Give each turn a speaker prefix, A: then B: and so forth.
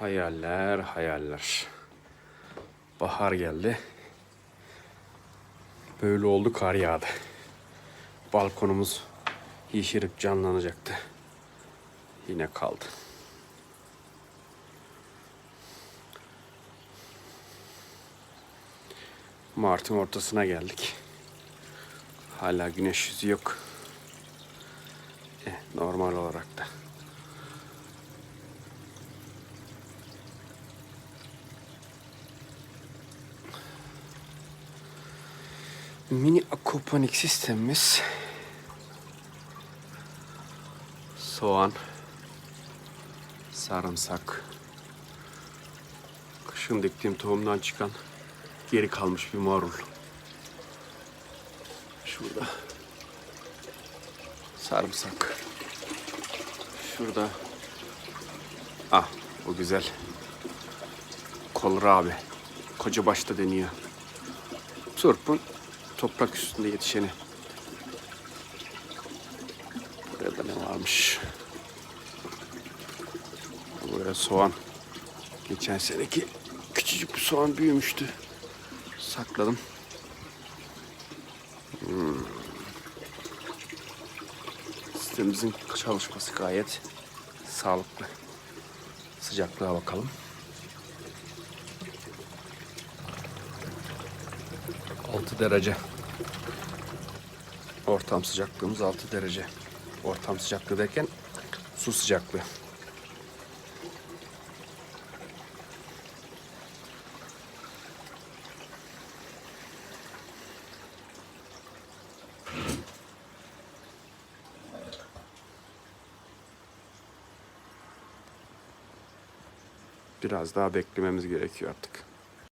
A: Hayaller, hayaller. Bahar geldi. Böyle oldu kar yağdı. Balkonumuz yeşerip canlanacaktı. Yine kaldı. Mart'ın ortasına geldik. Hala güneş yüzü yok. Eh, normal olarak da. Mini aquaponik sistemimiz soğan, sarımsak, kışın diktiğim tohumdan çıkan geri kalmış bir marul. Şurada sarımsak. Şurada ah bu güzel. Kolra abi. Koca başta deniyor. Turpun toprak üstünde yetişeni. Buraya da ne varmış? Buraya soğan. Geçen seneki küçücük bir soğan büyümüştü. Sakladım. Hmm. Sistemimizin çalışması gayet sağlıklı. Sıcaklığa bakalım. 6 derece. Ortam sıcaklığımız 6 derece. Ortam sıcaklığı derken su sıcaklığı. Biraz daha beklememiz gerekiyor artık.